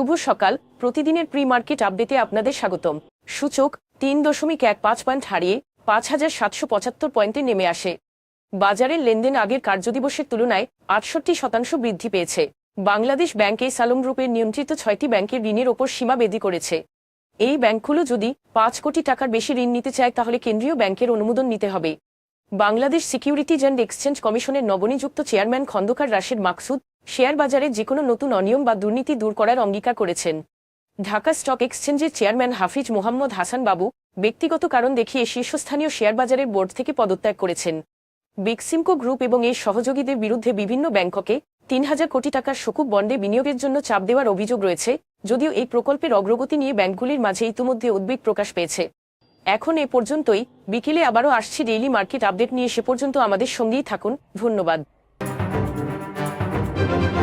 শুভ সকাল। প্রতিদিনের pre market আপডেটে আপনাদের স্বাগতম। সূচক তিন দশমিক এক পাঁচ পয়েন্ট হারিয়ে পাঁচ হাজার সাতশো পঁচাত্তর পয়েন্টে নেমে আসে। বাজারের লেনদেন আগের কার্যদিবসের তুলনায় আটষট্টি শতাংশ বৃদ্ধি পেয়েছে। বাংলাদেশ ব্যাংক সালম গ্রুপের নিয়ন্ত্রিত ছয়টি ব্যাংকের ঋণের ওপর সীমা বেদি করেছে। এই ব্যাংকগুলো যদি পাঁচ কোটি টাকার বেশি ঋণ নিতে চায়, তাহলে কেন্দ্রীয় ব্যাংকের অনুমোদন নিতে হবে। বাংলাদেশ সিকিউরিটিজ অ্যান্ড এক্সচেঞ্জ কমিশনের নবনিযুক্ত চেয়ারম্যান খন্দকার রাশেদ মাকসুদ শেয়ার বাজারে যেকোনো নতুন অনিয়ম বা দুর্নীতি দূর করার অঙ্গীকার করেছেন। ঢাকা স্টক এক্সচেঞ্জের চেয়ারম্যান হাফিজ মোহাম্মদ হাসান বাবু ব্যক্তিগত কারণ দেখিয়ে শীর্ষস্থানীয় শেয়ার বাজারের বোর্ড থেকে পদত্যাগ করেছেন। বিকসিমকো গ্রুপ এবং এর সহযোগীদের বিরুদ্ধে বিভিন্ন ব্যাংককে তিন হাজার কোটি টাকার শকুব বন্ডে বিনিয়োগের জন্য চাপ দেওয়ার অভিযোগ রয়েছে, যদিও এই প্রকল্পের অগ্রগতি নিয়ে ব্যাংকগুলির মাঝে ইতিমধ্যে উদ্বেগ প্রকাশ পেয়েছে। এখন এ পর্যন্তই, বিকেলে আবারও আসছি ডেইলি মার্কেট আপডেট নিয়ে সে পর্যন্ত আমাদের সঙ্গেই থাকুন, ধন্যবাদ। Thank you.